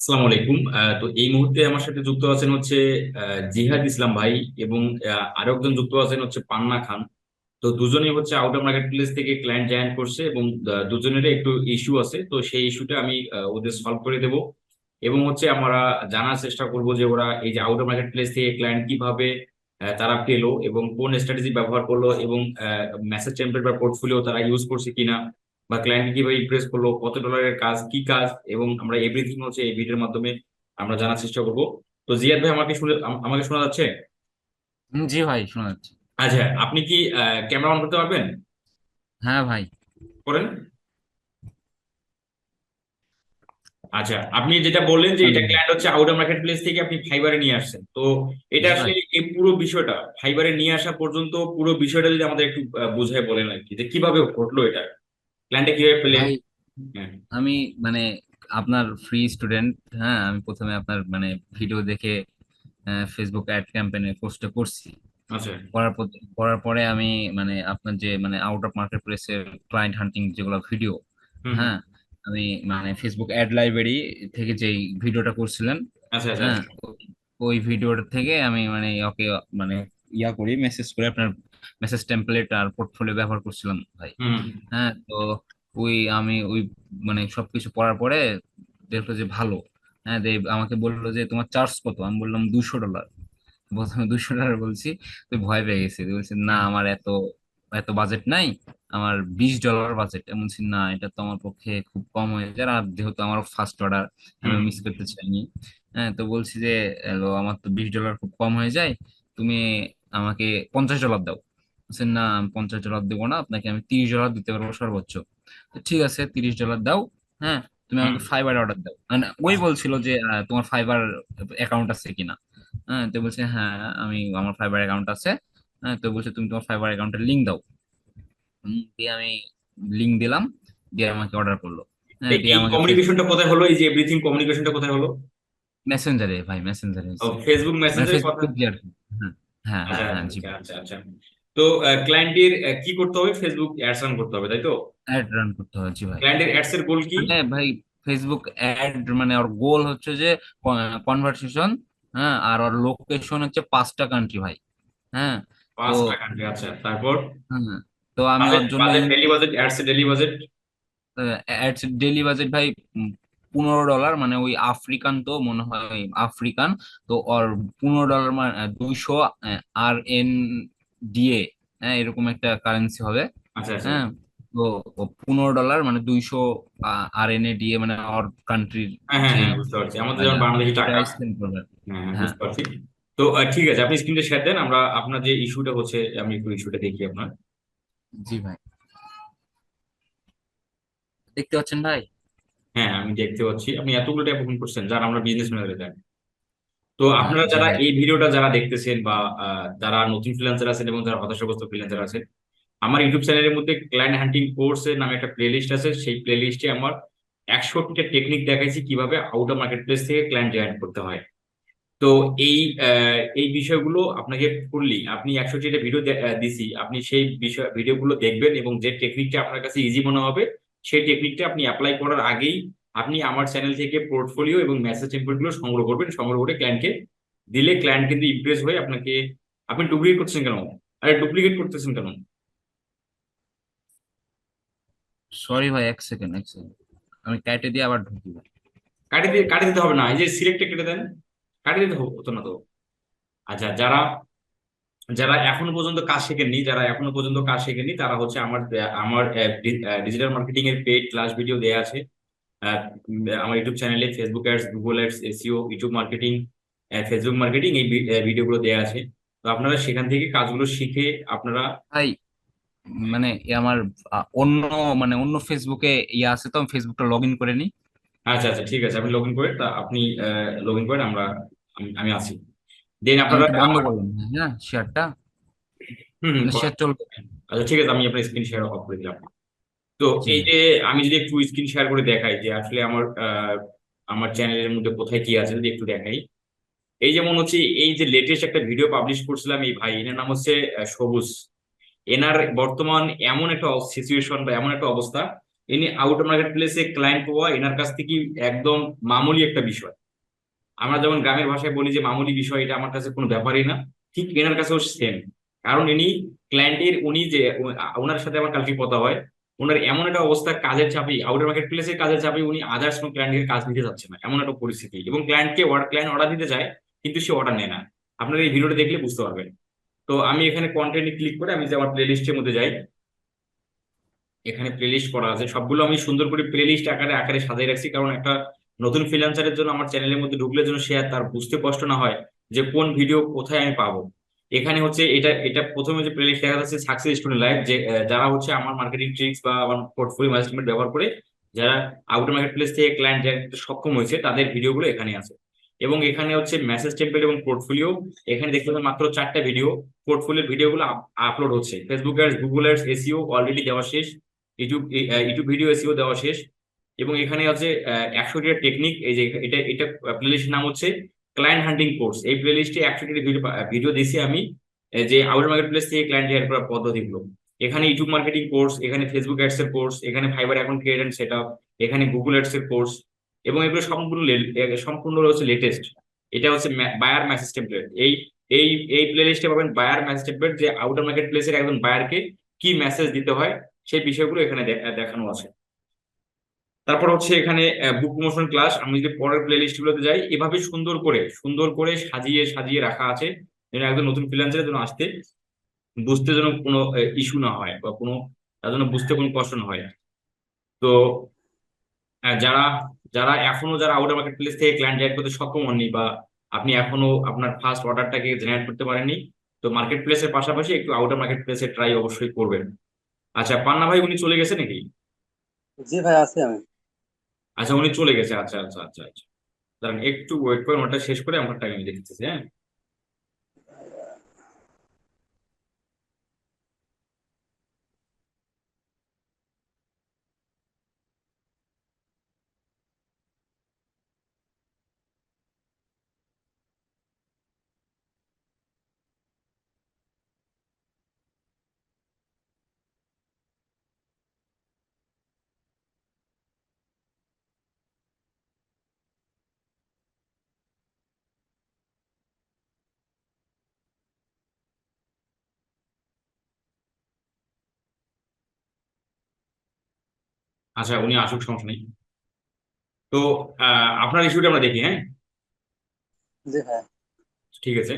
আসসালামু আলাইকুম। তো এই মুহূর্তে আমার সাথে যুক্ত আছেন হচ্ছে জিহাদ ইসলাম ভাই এবং আরও একজন যুক্ত আছেন হচ্ছে পান্না খান। তো দুজনেই হচ্ছে আউট অফ মার্কেট প্লেস থেকে ক্লায়েন্ট জয়েন করছে এবং আহ, দুজনেরই একটু ইস্যু আছে। তো সেই ইস্যুটা আমি ওদের সলভ করে দেব। এবং হচ্ছে আমরা জানার চেষ্টা করব যে ওরা এই যে আউট অফ মার্কেট প্লেস থেকে ক্লায়েন্ট কীভাবে তারা পেল এবং কোন স্ট্র্যাটেজি ব্যবহার করল এবং মেসেজ টেমপ্লেট বা পোর্টফোলিও তারা ইউজ করছে কিনা। বা ক্লায়েন্ট কীভাবে ইমপ্রেস করল কত ডলারের কাজ কি কাজ এবং আমরা এভরিথিং হচ্ছে এই ভিডিওর মাধ্যমে আমরা জানার চেষ্টা করব। তো জিয়াদ ভাই আমাকে শুনে আমাকে শোনা যাচ্ছে? জি ভাই শোনা যাচ্ছে। আচ্ছা আপনি কি ক্যামেরা অন করতে পারবেন? হ্যাঁ ভাই। করেন। আচ্ছা আপনি যেটা বললেন যে এটা ক্লায়েন্ট হচ্ছে আউট মার্কেট প্লেস থেকে আপনি ফাইবারে নিয়ে আসছেন। তো এটা আসলে এই পুরো বিষয়টা ফাইবারে নিয়ে আসা পর্যন্ত পুরো বিষয়টা যদি আমাদের একটু বুঝায় বলেন আর কি যে কীভাবে ঘটলো এটা? ক্লায়েন্টে কীভাবে পেলেন আমি মানে আপনার ফ্রি স্টুডেন্ট হ্যাঁ আমি প্রথমে আপনার মানে ভিডিও দেখে ফেসবুক অ্যাড ক্যাম্পেইনে পোস্টটা করছি। আচ্ছা। করার পর করার পরে আমি মানে আপনার যে মানে আউট অফ মার্কেট প্লেসের ক্লায়েন্ট হান্টিং যেগুলো ভিডিও হ্যাঁ আমি মানে ফেসবুক অ্যাড লাইব্রেরি থেকে যেই ভিডিওটা করছিলেন আচ্ছা আচ্ছা। হ্যাঁ ওই ওই ভিডিওটা থেকে আমি মানে ওকে মানে ইয়া করি মেসেজ করে আপনার মেসেজ টেমপ্লেট আর পোর্টফোলিও ব্যবহার করছিলাম ভাই। হ্যাঁ তো ওই আমি ওই মানে সবকিছু পড়ার পরে দেখল যে ভালো। হ্যাঁ আমাকে বলল যে তোমার চার্জ কত? আমি বললাম দুশো ডলার প্রথমে দুশো ডলার বলছি তো ভয় পেয়ে গেছি। বলছি না আমার এত এত বাজেট নাই। আমার বিশ ডলার বাজেট বলছি না এটা তো আমার পক্ষে খুব কম হয়ে যায়। আর যেহেতু আমার ফার্স্ট অর্ডার আমি মিস করতে চাইনি। হ্যাঁ তো বলছি যে আমার তো বিশ ডলার খুব কম হয়ে যায়। তুমি আমাকে পঞ্চাশ ডলার দাও। বলছে না আমি পঞ্চাশ ডলার দেবো না আপনাকে আমি তিরিশ ডলার দিতে পারব সর্বোচ্চ। তো ঠিক আছে তিরিশ ডলার দাও হ্যাঁ তুমি আমাকে ফাইবার অর্ডার দাও। মানে ওই বলছিল যে তোমার ফাইবার অ্যাকাউন্ট আছে কিনা? হ্যাঁ তো বলছে হ্যাঁ আমি আমার ফাইবার অ্যাকাউন্ট আছে। হ্যাঁ তো বলছে তুমি তোমার ফাইবার অ্যাকাউন্টের লিঙ্ক দাও। দিয়ে আমি লিঙ্ক দিলাম দিয়ে আমাকে অর্ডার করল। হ্যাঁ কমিউনিকেশনটা কোথায় হলো? এই যে এভরিথিং কমিউনিকেশনটা কোথায় হলো? মেসেঞ্জারে ভাই মেসেঞ্জারে ফেসবুক মেসেঞ্জারে কথা হ্যাঁ হ্যাঁ আচ্ছা হ্যাঁ হ্যাঁ জি। আচ্ছা আচ্ছা আচ্ছা। তো ক্লায়েন্টের কি করতে হবে? ফেসবুক অ্যাডস রান করতে হবে তাই তো? অ্যাড রান করতে হবে জি ভাই। ক্লায়েন্টের অ্যাডস এর গোল কি? মানে ভাই ফেসবুক অ্যাড মানে ওর গোল হচ্ছে যে কনভারসেশন হ্যাঁ আর ওর লোকেশন হচ্ছে পাঁচটা কান্ট্রি ভাই হ্যাঁ। পাঁচটা কান্ট্রি আচ্ছা তারপর? হ্যাঁ তো আমি ওর জন্য daily budget ads daily budget ads daily budget ভাই পনেরো ডলার মানে ওই আফ্রিকান তো মনে হয় আফ্রিকান তো ওর পনেরো ডলার মানে দুইশো আর এন ডিএ হ্যাঁ এরকম একটা কারেন্সি হবে। আচ্ছা আচ্ছা। হ্যাঁ তো পনেরো ডলার মানে দুইশো আর এন এ ডিএ মানে ওর কান্ট্রির হ্যাঁ হ্যাঁ হ্যাঁ আমাদের যেমন বাংলাদেশি টাকা। হ্যাঁ তো ঠিক আছে আপনি স্ক্রিনটা শেয়ার দেন আমরা আপনার যে ইস্যুটা হচ্ছে আমি একটু ইস্যুটা দেখি আপনার। জি ভাই। দেখতে পাচ্ছেন ভাই? হ্যাঁ আমি দেখতে পাচ্ছি। আপনি এতগুলো টাকা ফোন করছেন যারা আমরা বিজনেস ম্যানেজারে দেন তো হ্যাঁ আপনারা যারা এই ভিডিওটা যারা দেখতেছেন বা যারা নতুন ফ্রিল্যান্সার আছেন এবং যারা হতাশাগ্রস্ত ফ্রিল্যান্সার আছেন আমার ইউটিউব চ্যানেলের মধ্যে ক্লায়েন্ট হান্টিং কোর্স এর নামে একটা প্লেলিস্ট আছে। সেই প্লেলিস্টে আমার একশোটা টেকনিক দেখাইছি কীভাবে আউট অফ মার্কেট প্লেস থেকে ক্লায়েন্ট জয়েন করতে হয়। তো এই এই বিষয়গুলো আপনাকে করলি আপনি একশোটিটা ভিডিও দিছি আপনি সেই বিষয় ভিডিওগুলো দেখবেন এবং যে টেকনিকটা আপনার কাছে ইজি মনে হবে সেই টেকনিকটা আপনি অ্যাপ্লাই করার আগেই আপনি আমার চ্যানেল থেকে পোর্টফোলিও এবং মেসেজ টেমপ্লেট সংগ্রহ করবেন সংগ্রহ করে ক্লায়েন্টকে দিলে ক্লায়েন্ট কিন্তু ইমপ্রেস হয়ে আপনাকে আপনি ডুপ্লিকেট করছেন কেন? আরে ডুপ্লিকেট করতেছেন কেন? সরি ভাই এক সেকেন্ড এক সেকেন্ড আমি কেটে দিয়ে আবার ঢুকি ভাই। কাটে দিয়ে কাটে দিতে হবে না এই যে সিলেক্টে কেটে দেন কাটে দিতে হতো না তো। আচ্ছা যারা যারা এখনও পর্যন্ত কাজ শেখেননি যারা এখনও পর্যন্ত কাজ শেখেননি তারা হচ্ছে আমার আমার ডিজিটাল মার্কেটিং এর পেইড ক্লাস ভিডিও দেয়া আছে। আমার ইউটিউব চ্যানেলে Facebook ads Google ads SEO YouTube marketing Facebook marketing এই ভিডিওগুলো দেয়া আছে। তো আপনারা সেখান থেকে কাজগুলো শিখে আপনারা ভাই মানে আমার অন্য মানে অন্য ফেসবুকে ইয়ে আছে তো আমি ফেসবুকটা লগ ইন করে নিই। আচ্ছা আচ্ছা ঠিক আছে আপনি লগ ইন করেন তা আপনি লগ ইন করেন আমরা আমি আছি দেন আপনারা বন্ধ হ্যাঁ শেয়ারটা হুম হুম মানে। শেয়ার চলবে। আচ্ছা ঠিক আছে আমি আপনার স্ক্রিন শেয়ার অফ করে দিলাম। তো এই যে আমি যদি একটু স্ক্রিন শেয়ার করে দেখাই যে আসলে আমার আমার চ্যানেলের মধ্যে কোথায় কি আছে যদি একটু দেখাই। এই যেমন হচ্ছে এই যে লেটেস্ট একটা ভিডিও পাবলিশ করছিলাম এই ভাই এনার নাম হচ্ছে সবুজ। এনার বর্তমান এমন একটা সিচুয়েশন বা এমন একটা অবস্থা ইনি আউট মার্কেট প্লেসে ক্লায়েন্ট পাওয়া এনার কাছ থেকে একদম মামুলি একটা বিষয়। আমরা যেমন গ্রামের ভাষায় বলি যে মামুলি বিষয় এটা আমার কাছে কোনো ব্যাপারই না। ঠিক এনার কাছেও সেম কারণ ইনি ক্লায়েন্টের উনি যে ওনার সাথে আমার কালকে কথা হয়। ওনার এমন একটা অবস্থা, কাজের চাপে আউটার মার্কেট প্লেসের কাজের চাপে উনি আদার্স কোনো ক্লায়েন্টের কাজ নিতে যাচ্ছে না। এমন একটা পরিস্থিতি। এবং ক্লায়েন্টকে ক্লায়েন্ট অর্ডার দিতে যায় কিন্তু সে অর্ডার নেয় না। আপনারা এই ভিডিওটা দেখলে বুঝতে পারবেন। তো আমি এখানে কন্টেন্টে ক্লিক করে আমি যে আমার প্লেলিস্টের মধ্যে যাই। এখানে প্লেলিস্ট করা আছে। সবগুলো আমি সুন্দর করে প্লেলিস্ট আকারে আকারে সাজিয়ে রাখছি। কারণ একটা নতুন ফ্রিল্যান্সারের জন্য আমার চ্যানেলের মধ্যে ঢুকলে যেন সে আর তার বুঝতে কষ্ট না হয় যে কোন ভিডিও কোথায় আমি পাবো। এখানে হচ্ছে এটা এটা প্রথমে যে প্লেলিস্ট দেখা যাচ্ছে সাকসেস স্টুডেন্ট লাইফ যে যারা হচ্ছে আমার মার্কেটিং ট্রিক্স বা আমার পোর্টফোলিও ম্যানেজমেন্ট ব্যবহার করে, যারা আউটার মার্কেট প্লেস থেকে ক্লায়েন্ট সক্ষম হয়েছে, তাদের ভিডিওগুলো এখানে আছে। এবং এখানে হচ্ছে মেসেজ টেম্পলেট এবং পোর্টফোলিও এখানে দেখতে পাবেন মাত্র চারটা ভিডিও পোর্টফোলিওর ভিডিওগুলো আপলোড হচ্ছে। Facebook ads Google ads SEO already দেওয়া শেষ ইউটিউব ইউটিউব ভিডিও এসিও দেওয়া শেষ। এবং এখানে আছে একশোটির টেকনিক এই যে এটা এটা প্লেলিস্টের নাম হচ্ছে ক্লায়েন্ট হান্টিং কোর্স এই প্লেলিস্টে একশোটি ভিডিও ভিডিও দিয়েছি আমি যে আউটার মার্কেট প্লেস থেকে ক্লায়েন্ট হেয়ার করার পদ্ধতিগুলো। এখানে ইউটিউব মার্কেটিং কোর্স এখানে ফেসবুক অ্যাডস এর কোর্স এখানে Fiverr account create and set up এখানে গুগল অ্যাডস এর কোর্স এবং এগুলো সম্পূর্ণ সম্পূর্ণ হচ্ছে লেটেস্ট এটা হচ্ছে বায়ার মেসেজ টেমপ্লেট এই এই এই প্লেলিস্টে পাবেন বায়ার মেসেজ টেমপ্লেট যে আউটার মার্কেট প্লেসের একজন বায়ারকে কি মেসেজ দিতে হয়, সেই বিষয়গুলো এখানে দেখানো আছে। তারপর হচ্ছে এখানে বুক প্রমোশন ক্লাস আমি যদি পরের প্লে লিস্ট গুলোতে যাই, এভাবে সুন্দর করে সুন্দর করে সাজিয়ে সাজিয়ে রাখা আছে, যেন একজন নতুন ফ্রিল্যান্সারের জন্য আসতে বুঝতে যেন কোনো ইস্যু না হয় বা কোনো, তার জন্য বুঝতে কোনো কষ্ট না হয়। তো যারা যারা এখনও যারা আউটার মার্কেট প্লেস থেকে ক্লায়েন্ট জেনারেট করতে সক্ষম হননি বা আপনি এখনও আপনার ফার্স্ট অর্ডারটাকে জেনারেট করতে পারেননি, তো মার্কেট প্লেসের পাশাপাশি একটু আউটার মার্কেট প্লেসে ট্রাই অবশ্যই করবেন। আচ্ছা পান্না ভাই, উনি চলে গেছে নাকি? জি ভাই, আছি আমি। আচ্ছা উনি চলে গেছে। আচ্ছা আচ্ছা আচ্ছা আচ্ছা। দাঁড়ান, একটু ওয়েট করে ওটা শেষ করে আমার টাইম দেখতেছি হ্যাঁ? আচ্ছা উনি আসুক সমস্যা নেই। তো আহ, আপনার ইস্যুটা আমরা দেখি হ্যাঁ? ঠিক আছে।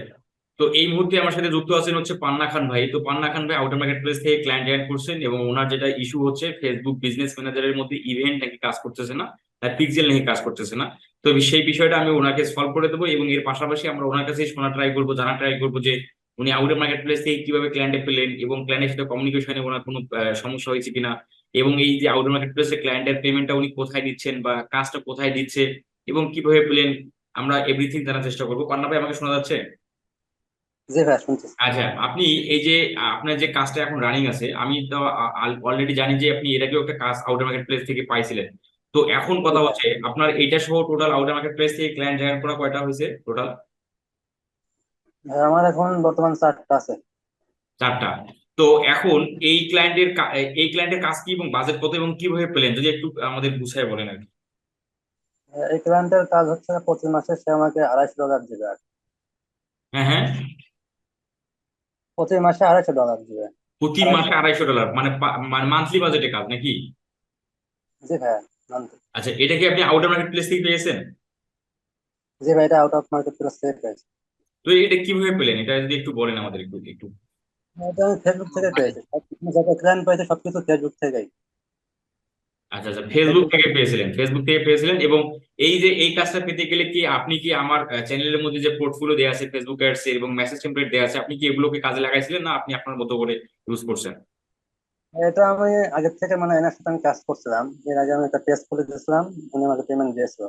তো এই মুহূর্তে আমার সাথে যুক্ত আছেন হচ্ছে পান্না খান ভাই। তো পান্না খান ভাই আউটার মার্কেট প্লেস থেকে ক্লায়েন্ট জয়েন করছেন এবং ওনার যেটা ইস্যু হচ্ছে ফেসবুক বিজনেস ম্যানেজারের মধ্যে ইভেন্ট নাকি কাজ করতেছে না আর পিক্সেল নাকি কাজ করতেছে না। তো সেই বিষয়টা আমি ওনাকে সলভ করে দেবো এবং এর পাশাপাশি আমরা ওনার কাছে শোনা ট্রাই করব জানা ট্রাই করব যে উনি আউটার মার্কেট প্লেস থেকে কীভাবে ক্লায়েন্টে পেলেন এবং ক্লায়েন্টের সাথে কমিউনিকেশনে ওনার কোনো সমস্যা হয়েছে কিনা। এবং এই যে আউটার মার্কেট প্লেসে ক্লায়েন্টের পেমেন্টটা উনি কোথায় দিচ্ছেন বা কাজটা কোথায় দিচ্ছে এবং কীভাবে পেলেন আমরা এভরিথিং জানার চেষ্টা করব। পান্না ভাই আমাকে শোনা যাচ্ছে? আচ্ছা আপনি এই যে আপনার যে কাজটা এখন রানিং আছে আমি তো অলরেডি জানি যে আপনি এর আগেও একটা কাজ আউটার মার্কেট প্লেস থেকে পাইছিলেন। তো এখন কথা হচ্ছে আপনার এইটা সহ টোটাল আউটার মার্কেট প্লেস থেকে ক্লায়েন্ট জেনারেট করা কয়টা হয়েছে টোটাল আমার এখন বর্তমান চারটা আছে। চারটা। তো এখন এই ক্লায়েন্টের এই ক্লায়েন্টের কাজ কি এবং বাজেট কত এবং কীভাবে পেলেন? যদি একটু আমাদের বুঝায় বলেন আর কি। এই ক্লায়েন্টের কাজ হচ্ছে প্রতি মাসে সে আমাকে আড়াইশো ডলার দিবে আর হ্যাঁ হ্যাঁ। প্রতি মাসে আড়াইশো ডলার দিবে। প্রতি মাসে আড়াইশো ডলার মানে মানে মান্থলি বাজেটে কাজ নাকি? জি ভাই আচ্ছা এটা কি আপনি আউটার মার্কেট প্লেস থেকে পেয়েছেন? জি ভাই এটা আউট অফ মার্কেট প্লেস থেকে পেয়েছি। তো এটা কীভাবে পেলেন? এটা যদি একটু বলেন আমাদের একটু একটু। ফেসবুক থেকে পেয়েছি। যত ক্লায়েন্ট পেয়েছি সবকিছু ফেসবুক থেকেই। আচ্ছা আচ্ছা ফেসবুক থেকে পেয়েছিলেন ফেসবুক থেকে পেয়েছিলেন এবং এই যে এই কাজটা পেতে গেলে কি আপনি কি আমার চ্যানেলের মধ্যে যে পোর্টফোলিও দেওয়া আছে ফেসবুক অ্যাডস এবং মেসেজ টেমপ্লেট দেওয়া আছে আপনি কি এগুলোকে কাজে লাগাইছিলেন না আপনি আপনার মতো করে ইউজ করছেন? এটা আমি আগের থেকে মানে এনার সাথে আমি কাজ করছিলাম। এর আগে আমি একটা পেজ খুলে দিয়েছিলাম উনি আমাকে পেমেন্ট দিয়েছিল।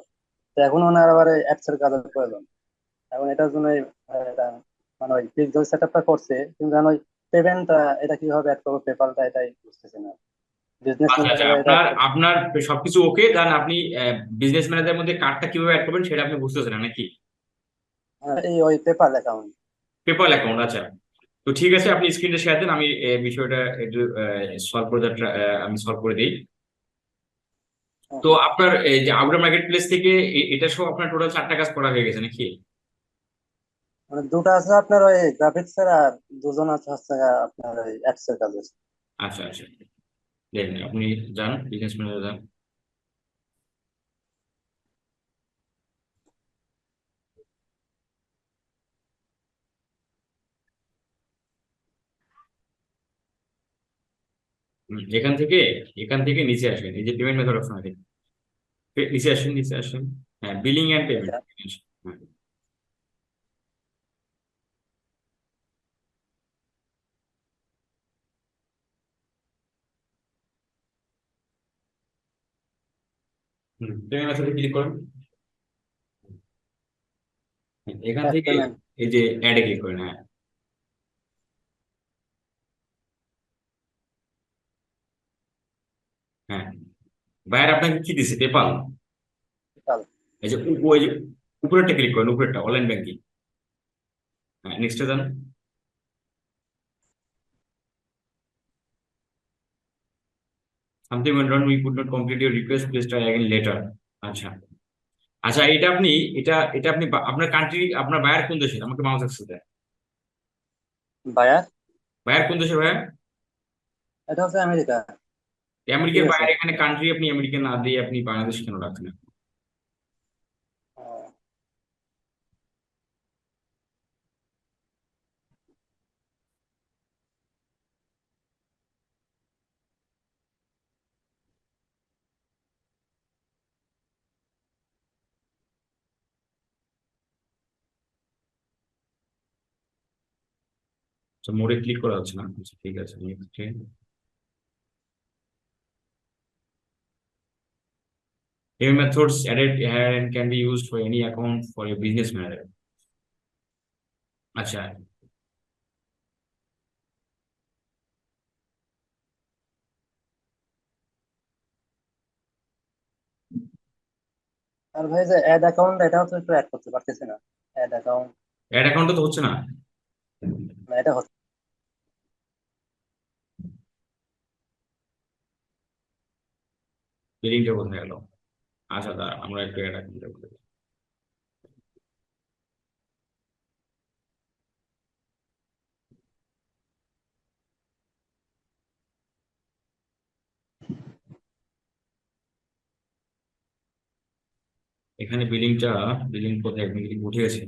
তো এখন ওনার আবার অ্যাপস এর কাজের প্রয়োজন এখন এটার জন্য মানে ওই পিক্সেল সেট আপটা করছে কিন্তু আমি পেমেন্টটা এটা কীভাবে অ্যাড করব পেপালটা এটাই বুঝতেছি না। আচ্ছা আচ্ছা আপনার আপনার সবকিছু ওকে দেন আপনি বিজনেস ম্যানেজারের মধ্যে কার্ডটা কীভাবে অ্যাড করবেন সেটা আপনি বুঝতেছেন না নাকি? এই ওই পেপাল অ্যাকাউন্ট পেপাল অ্যাকাউন্ট আচ্ছা। তো ঠিক আছে আপনি স্ক্রিনটা শেয়ার দেন আমি বিষয়টা একটু সলভ করে আমি সলভ করে দিই। তো আপনার এই যে আউটডোর মার্কেট প্লেস থেকে এটা সহ আপনার টোটাল চারটা কাজ করা হয়ে গেছে নাকি? মানে দুটো আছে আপনার ওই গ্রাফিক্স এর আর দুজন আছে হচ্ছে আপনার ওই অ্যাপস এর কাজে আচ্ছা আচ্ছা। দেন আপনি যান বিজনেস ম্যানেজার যান। এখান থেকে এখান থেকে নিচে আসেন এই যে পেমেন্ট মেথড অপশন আছে। নিচে আসেন নিচে আসেন। হ্যাঁ বিলিং এন্ড পেমেন্ট হ্যাঁ হুম ক্লিক করেন। এখান থেকে এই যে অ্যাডে ক্লিক করেন হ্যাঁ। হ্যাঁ ভাইয়ার আপনাকে কি দিছে? পেপাল এই যে ওই যে উপরেরটা ক্লিক করেন উপরেরটা অনলাইন ব্যাংকিং হ্যাঁ নেক্সটে যান। Something went wrong we could not complete your request please try again later. আচ্ছা। আচ্ছা এটা আপনি এটা এটা আপনি আপনার কান্ট্রি আপনার বায়ার কোন দেশের? আমাকে মাউস অ্যাক্সেস দেয় বায়ার বায়ার কোন দেশে ভাইয়া এটা হচ্ছে আমেরিকা আমেরিকার বাইরে এখানে কান্ট্রি আপনি আমেরিকা না দিয়ে আপনি বাংলাদেশ কেন রাখছেন? আচ্ছা মোড়ে ক্লিক করা হচ্ছে না। আচ্ছা ঠিক আছে next A. Payment methods added here and can be used for any account for your business manager. আচ্ছা। আর ভাই যে অ্যাড অ্যাকাউন্ট এটাও তো একটু অ্যাড করতে পারতেছি না। অ্যাড অ্যাকাউন্ট অ্যাড অ্যাকাউন্টে তো হচ্ছে না এটা হচ্ছে বিলিংটা কোথায় গেল আচ্ছা দাঁড়া, আমরা একটু অ্যাড অ্যাকাউন্টে বলে। এখানে বিলিংটা, বিলিং কোথায় বিলিং উঠে গেছে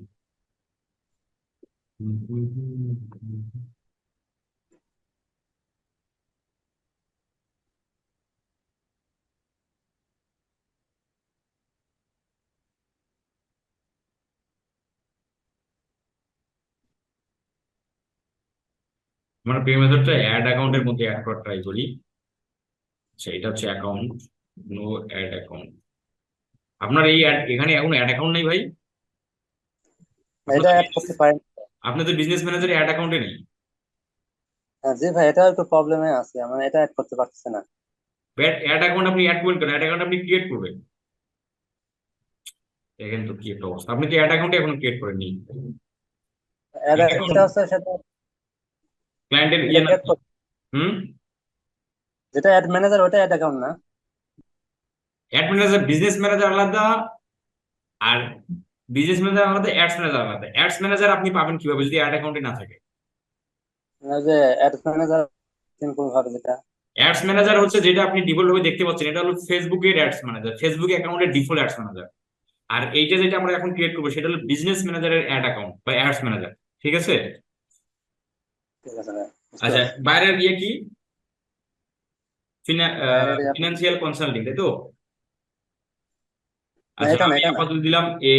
আমরা পে মেথডটা অ্যাড অ্যাকাউন্টের মধ্যে অ্যাড করার ট্রাই করি। আচ্ছা এটা হচ্ছে অ্যাকাউন্ট নো অ্যাড অ্যাকাউন্ট আপনার এই অ্যাড এখানে এখন অ্যাড অ্যাকাউন্ট নেই ভাই? এটা অ্যাড করতে পারেন। আপনার তো বিজনেস ম্যানেজার অ্যাড অ্যাকাউন্টে নেই? হ্যাঁ, জি ভাই এটা একটু প্রবলেমে আছে। আমরা এটা অ্যাড করতে পারতেছি না। অ্যাড অ্যাকাউন্ট আপনি অ্যাড করবেন অ্যাড অ্যাকাউন্ট আপনি ক্রিয়েট করবেন। দেখেন তো কি একটা অবস্থা। আপনি তো অ্যাড অ্যাকাউন্ট এখন ক্রিয়েট করেননি? অ্যাড যেটা হচ্ছে সেটা ক্লায়েন্টের ইয়ে না হুম যেটা অ্যাড ম্যানেজার ওটা অ্যাড অ্যাকাউন্ট না। অ্যাড ম্যানেজার বিজনেস ম্যানেজার আলাদা আর বিজনেস ম্যানেজার আলাদা অ্যাডস ম্যানেজার আলাদা। অ্যাডস ম্যানেজার আপনি পাবেন কীভাবে যদি অ্যাড অ্যাকাউন্টে না থাকে? যে অ্যাড ম্যানেজার সিম্পল ভাবে যেটা। অ্যাডস ম্যানেজার হচ্ছে যেটা আপনি ডিফল্ট ভাবে দেখতে পাচ্ছেন এটা হলো ফেসবুকের অ্যাডস ম্যানেজার ফেসবুক অ্যাকাউন্টের ডিফল্ট অ্যাডস ম্যানেজার আর এইটা যেটা আমরা এখন ক্রিয়েট করব সেটা হলো বিজনেস ম্যানেজারের অ্যাড অ্যাকাউন্ট বা অ্যাডস ম্যানেজার ঠিক আছে ঠিক আছে ভাই বুঝতে আচ্ছা পারছি। বাইরের ইয়ে কি বাইরের ইয়ে- ফিনান্সিয়াল কনসাল্টিং তাই তো না, আচ্ছা এটা না, আমি এটা না। আপাতত দিলাম এ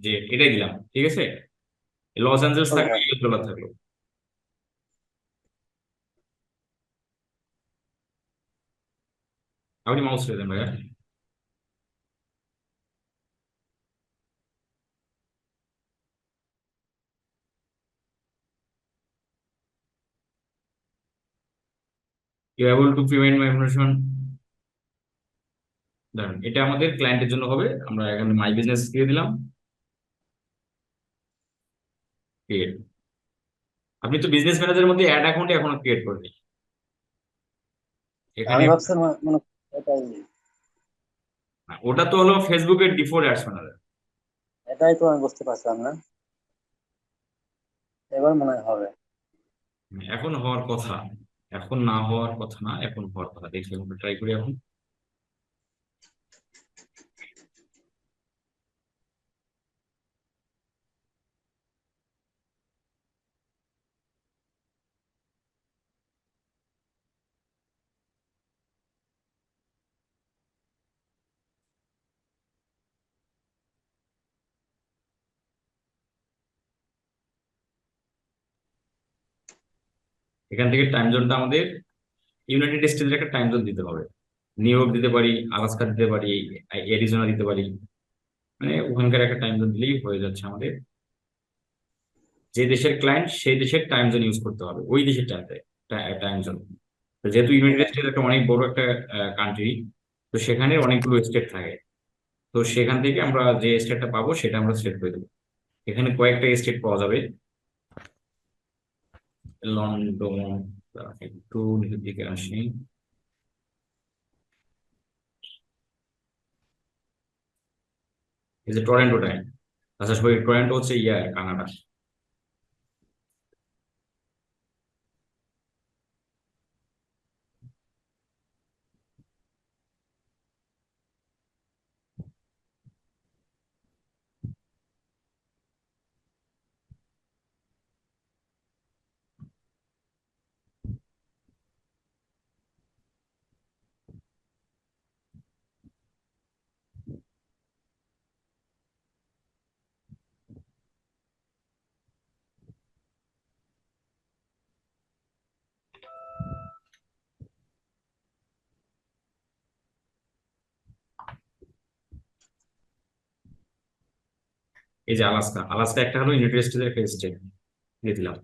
যে এটাই দিলাম ঠিক আছে লস অ্যাঞ্জেলস থাকল Okay. ইউএস ডলার থাকল আপনি মাউস ছেড়ে দেন ভাইয়া you able to prevent my information ধরুন এটা আমাদের ক্লায়েন্টের জন্য হবে। আমরা এখানে মাই বিজনেস দিয়ে দিলাম। ক্রিয়েট আপনি তো বিজনেস ম্যানেজারের মধ্যে অ্যাড অ্যাকাউন্টে এখনও ক্রিয়েট এখানে এটাই ওটা তো হলো ফেসবুকের ডিফল্ট অ্যাডস ম্যানেজার এটাই তো আমি বুঝতে পারছিলাম না। এবার মনে হবে। এখন হওয়ার কথা। এখন না হওয়ার কথা না এখন হওয়ার কথা। দেখি আমরা ট্রাই করি এখন। এখান থেকে টাইম জোনটা আমাদের ইউনাইটেড স্টেটের একটা টাইম জোন দিতে হবে। নিউ ইয়র্ক দিতে পারি আলাস্কা দিতে পারি এরিজোনা দিতে পারি। মানে ওখানকার একটা টাইম জোন দিলেই হয়ে যাচ্ছে আমাদের। যে দেশের ক্লায়েন্ট সেই দেশের টাইম জোন ইউজ করতে হবে, ওই দেশের টাইম জোন যেহেতু ইউনাইটেড স্টেট একটা অনেক বড় একটা কান্ট্রি তো সেখানে অনেকগুলো স্টেট থাকে। তো সেখান থেকে আমরা যে স্টেটটা পাবো, সেটা আমরা সিলেক্ট করে দেবো। এখানে কয়েকটা স্টেট পাওয়া যাবে। লন্ডন একটু নিচের দিকে আসি এই যে টরেন্টো টাইম আচ্ছা সবাই টরেন্টো হচ্ছে ইয়ার কানাডা এই যে আলাস্কা আলাস্কা একটা হলো ইউনাইটেড স্টেটের একটা স্টেট দিয়ে দিলাম।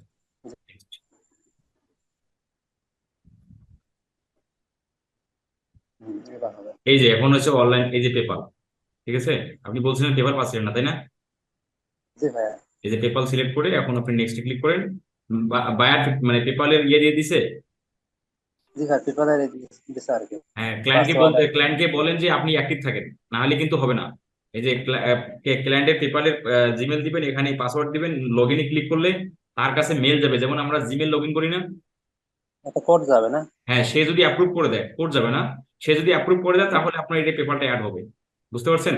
এই যে এখন হচ্ছে অনলাইন এই যে পেপাল ঠিক আছে? আপনি বলছিলেন পেপাল পাচ্ছিলেন না তাই না? এই যে পেপাল সিলেক্ট করে এখন আপনি নেক্সট ক্লিক করেন। বায়ার মানে পেপালের ইয়ে দিয়ে দিছে? আর হ্যাঁ ক্লায়েন্টকে বলতে ক্লায়েন্টকে বলেন যে আপনি অ্যাক্টিভ থাকেন না হলে কিন্তু হবে না। এই যে ক্লায়েন্টের পেপালের জিমেল দিবেন এখানে পাসওয়ার্ড দিবেন লগ ইনে ক্লিক করলে তার কাছে মেল যাবে। যেমন আমরা জিমেল লগ ইন করি না। কোড যাবে না? হ্যাঁ সে যদি অ্যাপ্রুভ করে দেয় কোড যাবে না। সে যদি অ্যাপ্রুভ করে দেয় তাহলে আপনার এই পেপারটা অ্যাড হবে। বুঝতে পারছেন?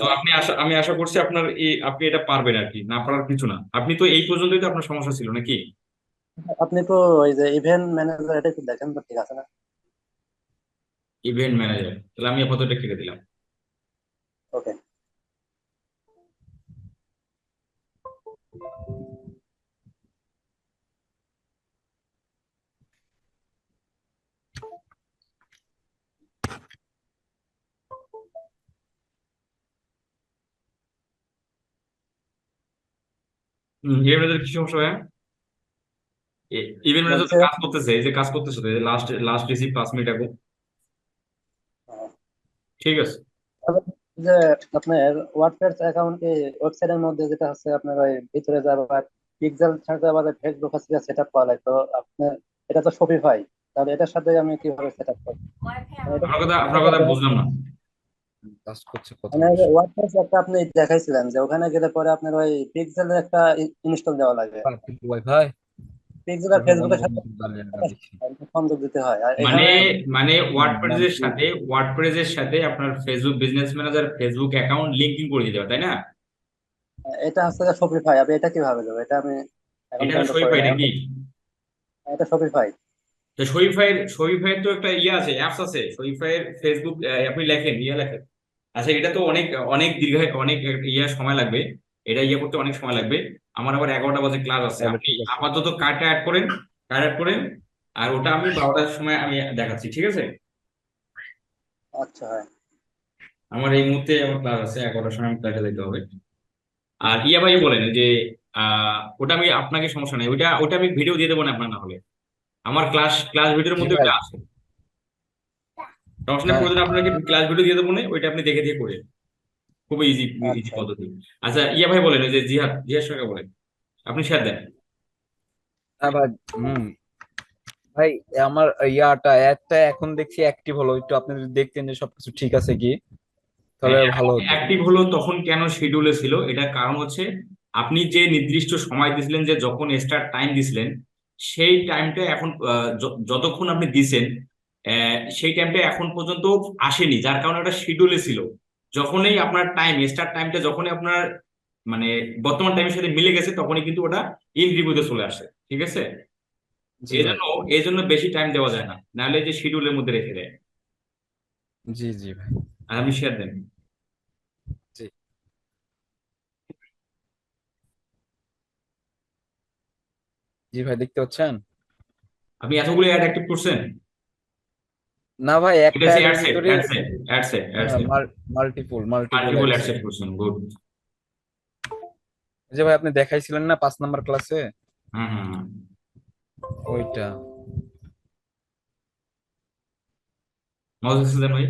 তো আপনি আশা আমি আশা করছি আপনার এই আপনি এটা পারবেন আর কি। না পারার কিছু না। আপনি তো এই পর্যন্তই তো আপনার সমস্যা ছিল নাকি? আপনি তো ওই যে ইভেন্ট ম্যানেজার এটা একটু দেখেন তো ঠিক আছে না? ইভেন্ট ম্যানেজার তাহলে আমি আপাতত এটা কেটে দিলাম। ওকে ইভেন্ট ম্যানেজার কি সমস্যা হয় ইভেন্ট ম্যানেজার তো বলছে- কাজ করতেছে এই যে কাজ করতেছে তো লাস্ট লাস্ট রিসিভ পাঁচ মিনিট আগে হ্যাঁ। ঠিক আছে যে আপনার ওয়ার্ডপ্রেস অ্যাকাউন্ট ওয়েবসাইটের মধ্যে যেটা আছে আপনার ওই ভিতরে যাবার পিক্সেল ছাড়তে আবার ফেসবুক আছে সেট আপ করা লাগে তো আপনার এটা তো শপিফাই তাহলে এটার সাথে আমি কীভাবে সেট আপ করব? আপনার কথা আপনার কথা বুঝলাম না। কাজ করছে কত মানে ওয়ার্ডপ্রেস একটা আপনি দেখাইছিলেন যে ওখানে গেলে পরে আপনার ওই পিক্সেলের একটা ইনস্টল দেওয়া লাগে। ওয়াইফাই আর ফেসবুকের সাথে সংযোগ দিতে হয়। মানে মানে ওয়ার্ডপ্রেসের সাথে ওয়ার্ডপ্রেসের সাথে আপনার Facebook business manager Facebook account linking করে দিতে হবে তাই না? এটা হচ্ছে শপিফাই আমি এটা কীভাবে দেবো এটা আমি এটা শপিফাই নাকি? এটা শপিফাই তো শপিফাই শপিফাই তো একটা ইয়ে আছে অ্যাপস আছে। শপিফাই ফেসবুক আপনি লেখেন ইয়ে লেখেন। আচ্ছা এটা তো অনেক অনেক দীর্ঘ অনেক ইয়ে সময় লাগবে। এটা ইয়ে করতে অনেক সময় লাগবে। আমার আবার এগারোটা বাজে ক্লাস আছে। আপনি আপাতত কার্ডটা অ্যাড করেন কার্ড অ্যাড করেন আর ওটা আমি বারোটার সময় আমি দেখাচ্ছি ঠিক আছে? আচ্ছা আমার এই মুহূর্তে আমার ক্লাস আছে এগারোটার সময় আমি ক্লাসে যেতে হবে। আর ইয়া ভাই বলেন যে আহ ওটা আমি আপনাকে সমস্যা নেই ওটা ওটা আমি ভিডিও দিয়ে দেবো না আপনার না হলে আমার ক্লাস ক্লাস ভিডিওর মধ্যে ওটা আছে। সমস্যা নেই হ্যাঁ। আপনাকে ক্লাস ভিডিও দিয়ে দেবো না ওইটা আপনি দেখে দিয়ে করে। খুবই ইজি ইজি আচ্ছা। পদ্ধতি। আচ্ছা ইয়া ভাই বলেন যে জিহাদ জিহাদ সরকার বলেন। আপনি শেয়ার দেন। হ্যাঁ ভাই হুম। ভাই আমার ইয়াটা অ্যাডটা এখন দেখছি অ্যাক্টিভ হলো একটু আপনি যদি দেখতেন যে সবকিছু ঠিক আছে কি তাহলে ভালো হতো। অ্যাক্টিভ হলো তখন কেন শিডিউলে ছিল? এটার কারণ হচ্ছে আপনি যে নির্দিষ্ট সময় দিছিলেন যে যখন স্টার্ট টাইম দিছিলেন সেই টাইমটা এখন যতক্ষণ আপনি দিছেন সেই টাইমটা এখন পর্যন্ত আসেনি যার কারণে ওটা শিডিউলে ছিল। যখনই আপনার টাইম স্টার্ট টাইমটা যখনই আপনার মানে বর্তমান টাইমের সাথে মিলে গেছে তখনই কিন্তু ওটা ইন রিভিউতে চলে আসে ঠিক আছে? জি। এই জন্য বেশি টাইম দেওয়া যায় না নাহলে যে শিডিউলের মধ্যে রেখে দেয়। জি জি ভাই। আর আপনি শেয়ার দেন। জি। জি ভাই দেখতে পাচ্ছেন? আপনি এতগুলো অ্যাড অ্যাক্টিভ করছেন? না ভাই একটা মাল্টিপুল মাল্টিপুল করছেন গুড যে ভাই আপনি দেখাইছিলেন না পাঁচ নাম্বার ক্লাসে হুম। ওইটা। মাউস ভাই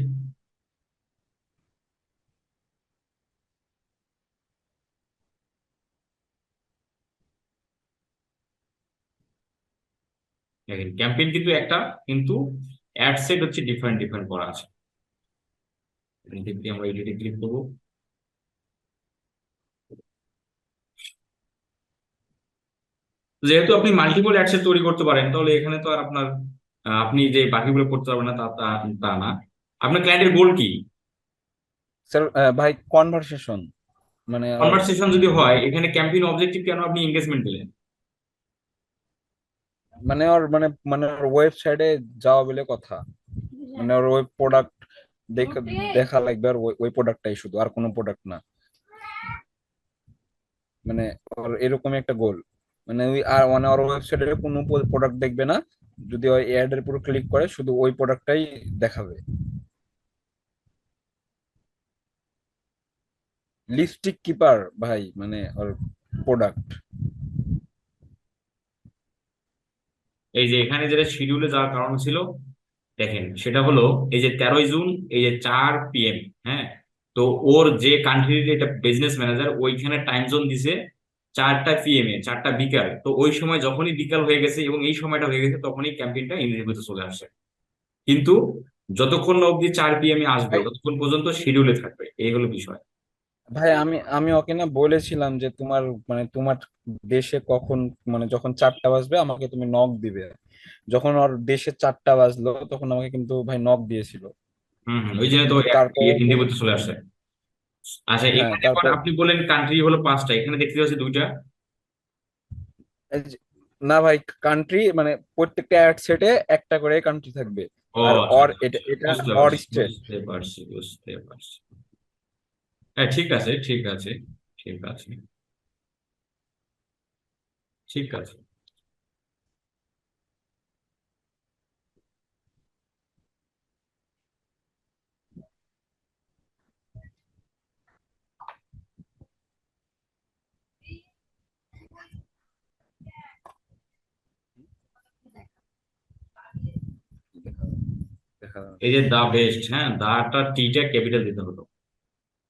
দেখেন ক্যাম্পেইন কিন্তু একটা কিন্তু অ্যাড সেট হচ্ছে ডিফারেন্ট ডিফারেন্ট করা আছে। আমরা এডিটে ক্লিক করব। যেহেতু আপনি মাল্টিপল অ্যাড সেট তৈরি করতে পারেন তাহলে এখানে তো আর আপনার আপনি যে বাকিগুলো করতে পারবেন না তা তা- না। আপনার ক্লায়েন্টের গোল কি? স্যার ভাই কনভারসেশন মানে কনভারসেশন যদি হয় এখানে ক্যাম্পেইন অবজেক্টিভ কেন আপনি এঙ্গেজমেন্ট দিলেন? মানে ওর মানে মানে ওর ওয়েবসাইটে যাওয়া বলে কথা। মানে ওর ওই প্রোডাক্ট দেখা দেখা লাগবে আর ওই- ওই প্রোডাক্টটাই শুধু আর কোনো প্রোডাক্ট না। মানে ওর এরকম একটা গোল মানে ওই আর মানে ওর ওয়েবসাইটে কোনো প্রোডাক্ট দেখবে না যদি ওই অ্যাড এর উপর ক্লিক করে শুধু ওই প্রোডাক্টটাই দেখাবে। লিপস্টিক কিপার ভাই মানে ওর প্রোডাক্ট এই যে এখানে যেটা শিডিউলে যাওয়ার কারণ ছিল দেখেন সেটা হলো এই যে তেরোই জুন এই যে চার পিএম হ্যাঁ? তো ওর যে কান্ট্রির এটা বিজনেস ম্যানেজার ওইখানে টাইম জোন দিছে চারটা পিএম এ চারটা বিকাল। তো ওই সময় যখনই বিকাল হয়ে গেছে এবং এই সময়টা হয়ে গেছে তখনই ক্যাম্পেইনটা ইনরিভিউতে চলে আসে। কিন্তু যতক্ষণ না অবধি চার পিএম এ আসবে ততক্ষণ পর্যন্ত শিডিউলে থাকবে এই হলো বিষয়। ভাই আমি আমি ওকে না বলেছিলাম যে তোমার মানে তোমার দেশে কখন মানে যখন চারটা বাজবে আমাকে তুমি নক দিবে। যখন ওর দেশে চারটা বাজলো তখন আমাকে কিন্তু ভাই নক দিয়েছিল। হম হম ওই জন্য তো তারপর ইনরিভিউতে চলে আসে। আচ্ছা হ্যাঁ এখানে এখন তারপর আপনি বলেন কান্ট্রি হলো পাঁচটা এখানে দেখতে পাচ্ছি দুইটা। এই যে- না ভাই কান্ট্রি মানে প্রত্যেকটা অ্যাড সেটে একটা করে কান্ট্রি থাকবে। ও আর আচ্ছা অর আচ্ছা, এটা এটা বুঝতে অর পারছি স্টেট বুঝতে পারছি বুঝতে পারছি। হ্যাঁ ঠিক আছে ঠিক আছে ঠিক আছে। ঠিক আছে। দেখা এই যে দা বেস্ট হ্যাঁ দাটা টিটা ক্যাপিটাল দিতে হতো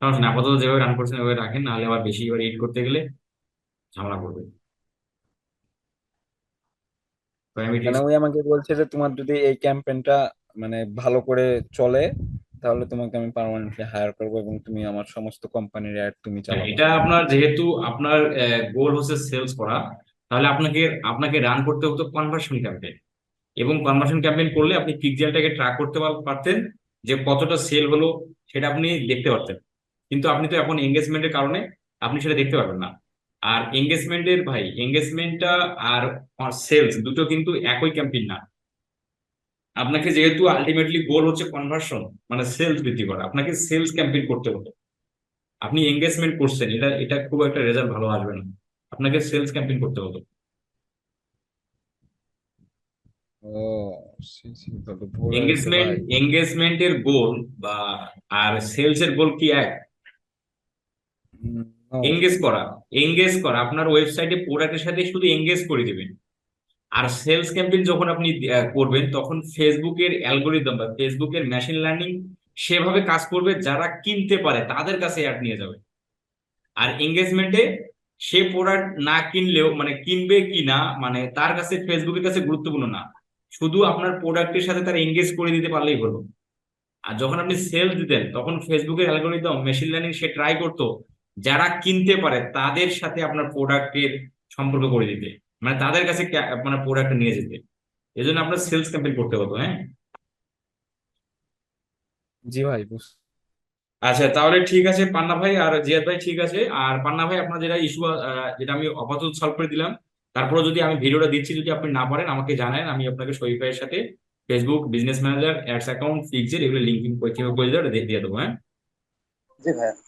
সমস্যা নেই, আপাতত যেভাবে রান করছেন ওইভাবে রাখেন নাহলে আবার বেশি এবার এডিট করতে গেলে ঝামেলা করবে মানে ওই আমাকে বলছে যে তোমার যদি এই ক্যাম্পেইনটা মানে ভালো করে চলে তাহলে তোমাকে আমি পার্মানেন্টলি হায়ার করব এবং তুমি আমার সমস্ত কোম্পানির অ্যাড তুমি চালাবো। এটা আপনার যেহেতু আপনার গোল হচ্ছে সেলস করা তাহলে আপনাকে আপনাকে রান করতে হতো কনভার্সন ক্যাম্পেইন এবং কনভার্সন ক্যাম্পেইন করলে আপনি পিক্সেলটাকে ট্র্যাক করতে পারতেন যে কতটা সেল হলো সেটা আপনি দেখতে পারতেন। কিন্তু আপনি তো এখন এঙ্গেজমেন্টের কারণে আপনি সেটা দেখতে পারবেন না। আর এঙ্গেজমেন্টের ভাই এঙ্গেজমেন্টটা আর সেলস দুটো কিন্তু একই ক্যাম্পেইন না। আপনাকে যেহেতু আলটিমেটলি গোল হচ্ছে কনভার্সন মানে সেলস বৃদ্ধি করা আপনাকে সেলস ক্যাম্পেইন করতে হতো আপনি এঙ্গেজমেন্ট করছেন এটা এটা খুব একটা রেজাল্ট ভালো আসবে না। আপনাকে সেলস ক্যাম্পেইন করতে হয়েছে এঙ্গেজমেন্ট এঙ্গেজমেন্টের গোল বা আর সেলস এর গোল কি এক? এঙ্গেজ করা এঙ্গেজ করা। আপনার ওয়েবসাইটে প্রোডাক্টের সাথে শুধু এঙ্গেজ করে দিবেন। আর সেলস ক্যাম্পেইন যখন আপনি করবেন, তখন ফেসবুকের অ্যালগোরিদম বা ফেসবুকের মেশিন লার্নিং সেভাবে কাজ করবে, যারা কিনতে পারে, তাদের কাছে অ্যাড নিয়ে যাবে। আর এঙ্গেজমেন্টে সে প্রোডাক্ট না কিনলেও মানে কিনবে কি না মানে তার কাছে ফেসবুকের কাছে গুরুত্বপূর্ণ না। শুধু আপনার প্রোডাক্টের সাথে তার এঙ্গেজ করে দিতে পারলেই হলো। আর যখন আপনি সেল দিতেন, তখন ফেসবুকের অ্যালগোরিদম মেশিন লার্নিং সে ট্রাই করতো যারা কিনতে পারে তাদের সাথে আপনার প্রোডাক্টের সম্পর্ক করে দিতে। মানে তাদের কাছে মানে প্রোডাক্ট নিয়ে যেতে। এই জন্য আপনার সেলস ক্যাম্পেইন করতে হতো হ্যাঁ? জি ভাই আচ্ছা তাহলে ঠিক আছে পান্না ভাই আর জিয়াদ ভাই ঠিক আছে। আর পান্না ভাই আপনার যেটা ইস্যু যেটা আমি আপাতত সলভ করে দিলাম তারপরে যদি আমি ভিডিওটা দিচ্ছি যদি আপনি না পারেন আমাকে জানান। আমি আপনাকে শরীফ ভাইয়ের সাথে Facebook business manager ads account fixed এগুলো লিঙ্কিং কীভাবে করে দিয়ে দেবো হ্যাঁ? জি ভাইয়া।